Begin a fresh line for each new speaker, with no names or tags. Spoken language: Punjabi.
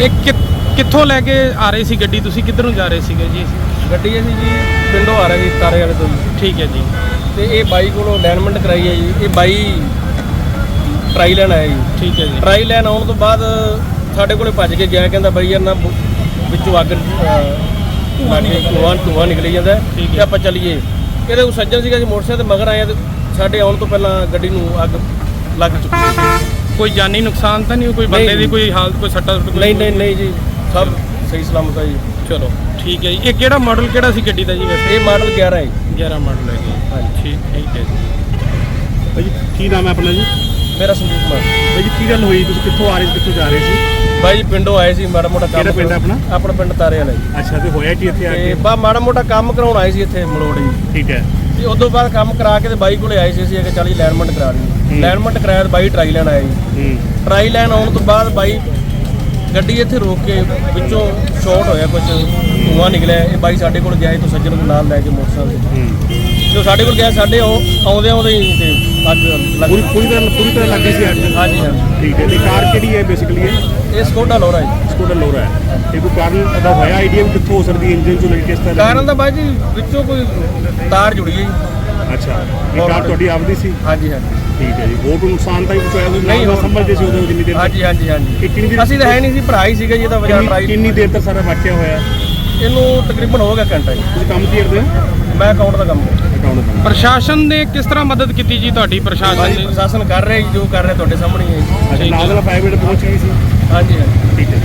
ਇਹ ਕਿ- ਕਿੱਥੋਂ ਲੈ ਕੇ ਆ ਰਹੇ ਸੀ ਗੱਡੀ? ਤੁਸੀਂ ਕਿੱਧਰ ਨੂੰ ਜਾ ਰਹੇ ਸੀਗੇ ਜੀ?
ਗੱਡੀ ਅਸੀਂ ਜੀ ਪਿੰਡੋਂ ਆ ਰਹੇ ਜੀ ਤਾਰੇ ਵਾਲੇ ਤੋਂ ਜੀ।
ਠੀਕ ਹੈ ਜੀ।
ਤੇ ਇਹ ਬਾਈ ਕੋਲੋਂ ਅਲਾਈਨਮੈਂਟ ਕਰਾਈ ਹੈ ਜੀ। ਇਹ ਬਾਈ ਟਰਾਈ ਲੈਣ ਆਇਆ ਜੀ।
ਠੀਕ ਹੈ ਜੀ।
ਟਰਾਈ ਲੈਣ ਆਉਣ ਤੋਂ ਬਾਅਦ ਸਾਡੇ ਕੋਲੇ ਭੱਜ ਕੇ ਗਿਆ ਕਹਿੰਦਾ ਬਾਈ ਯਾਰ ਨਾ ਬ- ਵਿੱਚੋਂ ਅੱਗ ਲਾਗੇ ਧੂਆਂ ਧੂਆਂ ਨਿਕਲੀ ਜਾਂਦਾ ਹੈ।
ਠੀਕ ਹੈ।
ਤੇ ਆਪਾਂ ਚੱਲੀਏ। ਇਹਦੇ ਕੋਲ ਸੱਜਣ ਸੀਗਾ ਜੀ ਮੋਟਰਸਾਈਕਲ ਤੇ ਮਗਰ ਆਇਆ ਤੇ ਸਾਡੇ ਆਉਣ ਤੋਂ ਪਹਿਲਾਂ ਗੱਡੀ ਨੂੰ ਅੱਗ ਲੱਗ ਚੁੱਕੀ ਸੀ।
ਕੋਈ ਜਾਨੀ ਨੁਕਸਾਨ ਤਾਂ ਨਹੀਂ ਕੋਈ ਬੰਦੇ। ਦੀ ਕੋਈ ਹਾਲਤ ਕੋਈ ਸੱਟਾ ਸੁੱਟ ਕੋਈ
ਨਹੀਂ ਨਹੀਂ ਨਹੀਂ ਜੀ ਸਭ ਸਹੀ ਸਲਾਮਤ ਹੈ ਜੀ।
ਚਲੋ ਠੀਕ ਹੈ ਜੀ। ਇਹ ਕਿਹੜਾ ਮਾਡਲ ਕਿਹੜਾ ਸੀ ਗੱਡੀ ਦਾ ਜੀ ਵੈਸੇ?
ਇਹ ਮਾਡਲ 11 ਹੈ ਜੀ।
11 ਮਾਡਲ ਹੈ ਜੀ।
ਹਾਂਜੀ।
ਠੀਕ ਠੀਕ ਹੈ ਜੀ।
ਭਾਈ ਕੀ ਨਾਮ ਹੈ ਆਪਣਾ ਜੀ?
ਮੇਰਾ ਸੰਦੀਪ ਕੁਮਾਰ।
ਭਾਈ ਜੀ ਕੀ ਗੱਲ ਹੋਈ? ਤੁਸੀਂ ਕਿੱਥੋਂ ਆ ਰਹੇ ਸੀ ਕਿੱਥੋਂ ਜਾ ਰਹੇ ਸੀ?
ਬਾਈ ਜੀ ਪਿੰਡੋਂ ਆਏ ਸੀ ਮਾੜਾ ਮੋਟਾ ਕੰਮ
ਕਿਹੜਾ ਪਿੰਡ ਆਪਣਾ?
ਆਪਣਾ ਪਿੰਡ ਤਾਰੇ ਵਾਲਾ ਜੀ।
ਅੱਛਾ ਤੇ ਹੋਇਆ ਕੀ ਇੱਥੇ ਆ ਕੇ?
ਬਾ ਮਾੜਾ ਮੋਟਾ ਕੰਮ ਕਰਾਉਣ ਆਏ ਸੀ ਇੱਥੇ ਮਲੋੜ। ਜੀ
ਠੀਕ ਹੈ।
ਤੇ ਉਦੋਂ ਬਾਅਦ ਕੰਮ ਕਰਾ ਕੇ ਤੇ ਬਾਈ ਕੋਲੇ ਆਏ ਸੀ ਅਸੀਂ ਕਿ ਚੱਲ ਜੀ ਅਲਾਈਨਮੈਂਟ ਕਰਾ ਲਈ। ਅਲਾਈਨਮੈਂਟ ਕਰਾਇਆ ਤੇ ਬਾਈ ਟਰਾਈ ਲੈਣ ਆਇਆ ਜੀ ਟਰਾਈ ਲੈਣ ਆਉਣ ਤੋਂ ਬਾਅਦ ਬਾਈ ਗੱਡੀ ਇੱਥੇ ਰੋਕ ਕੇ ਵਿੱਚੋਂ ਸ਼ਾਰਟ ਹੋਇਆ ਕੁਝ ਧੂੰਆਂ ਨਿਕਲਿਆ ਇਹ ਬਾਈ ਸਾਡੇ ਕੋਲ ਗਿਆ ਤੋਂ ਸੱਜਣ ਨੂੰ ਨਾਲ ਲੈ ਕੇ ਮੋਟਰਸਾਈਕਲ ਤੇ। ਜੋ ਸਾਡੇ ਕੋਲ ਗਿਆ ਸਾਡੇ ਆਉ- ਆਉਂਦੇ ਆਉਂਦੇ ਹੀ ਤੇ ਲੱਗ
ਪੂਰੀ ਪੂਰੀ ਤਰ੍ਹਾਂ ਪੂਰੀ ਤਰ੍ਹਾਂ ਲੱਗੀ ਸੀ ਅੱਗ
ਹਾਂਜੀ ਹਾਂਜੀ
ਠੀਕ ਹੈ। ਤੇ ਕਾਰ ਕਿਹੜੀ ਹੈ ਬੇਸਿਕਲੀ ਇਹ?
ਇਹ ਸਕੋਡਾ ਲੋਰਾ ਜੀ
ਸਕੂਟਰ ਲੋਰਾ ਹੈ। ਤੇ ਕੋਈ ਕਾਰਨ ਦਾ ਹੋਇਆ ਆਈਡੀਆ ਵੀ ਕਿੱਥੋਂ ਹੋ ਸਕਦੀ ਇੰਜਨ ਚੋਂ ਕਿਸ ਤਰ੍ਹਾਂ
ਕਾਰਨ ਤਾਂ ਬਾਈ ਜੀ ਵਿੱਚੋਂ ਕੋਈ ਤਾਰ ਜੁੜੀ ਹੈ
ਅੱਛਾ। ਇਹ ਕਾਰ ਤੁਹਾਡੀ ਆਪਦੀ ਸੀ?
ਹਾਂਜੀ ਹਾਂਜੀ
ਠੀਕ ਹੈ ਜੀ। ਹੋਰ ਕੋਈ ਨੁਕਸਾਨ ਤਾਂ ਕੁਛ ਹੋਇਆ ਤੁਸੀਂ
ਨਹੀਂ, ਹੋਰ-
ਸਮਝਦੇ ਸੀ ਉਦੋਂ ਜਿੰਨੀ ਦੇਰ
ਹਾਂਜੀ ਹਾਂਜੀ ਹਾਂਜੀ। ਅਸੀਂ ਤਾਂ ਹੈ ਨਹੀਂ ਸੀ ਭਰਾ ਹੀ ਸੀਗਾ ਜੀ ਤਾਂ ਵਜਾ ਟਰਾਈ
ਕਿੰਨੀ ਦੇਰ ਤੱਕ ਸਾਰਾ ਵਾਕਿਆ ਹੋਇਆ?
ਇਹਨੂੰ ਤਕਰੀਬਨ ਹੋ ਗਿਆ ਘੰਟਾ ਜੀ।
ਤੁਸੀਂ ਕੰਮ ਕੀ ਕਰਦੇ ਹੋ?
ਮੈਂ ਅਕਾਊਂਟ ਦਾ ਕੰਮ ਕਰਦਾ।
ਅਕਾਊਂਟ ਦਾ ਕੰਮ।
ਪ੍ਰਸ਼ਾਸਨ ਨੇ ਕਿਸ ਤਰ੍ਹਾਂ ਮਦਦ ਕੀਤੀ ਜੀ ਤੁਹਾਡੀ ਪ੍ਰਸ਼ਾਸਨ ਨੇ?
ਪ੍ਰਸ਼ਾਸਨ ਕਰ ਰਿਹਾ ਜੀ ਜੋ ਕਰ ਰਿਹਾ ਤੁਹਾਡੇ ਸਾਹਮਣੇ ਹੀ ਹੈ ਜੀ।
ਅੱਛਾ ਨਾਲ ਦਾ ਫਾਇਰ ਬ੍ਰਿਗੇਡ ਪਹੁੰਚ ਗਈ ਸੀ?
ਹਾਂਜੀ ਹਾਂਜੀ।
ਠੀਕ ਹੈ।